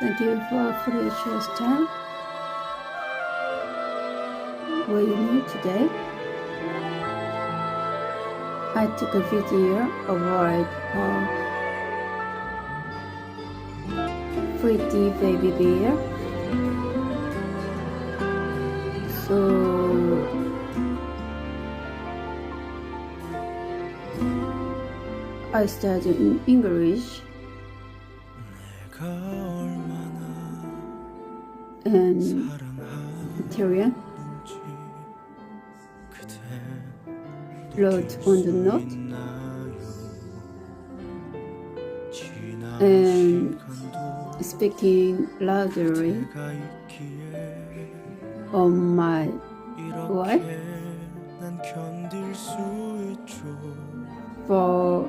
Thank you for precious time with meet today. I took a video of for Pretty Baby Bear. So I studied in English and Tyrian Load on the note. and um, speaking loudly on my wife for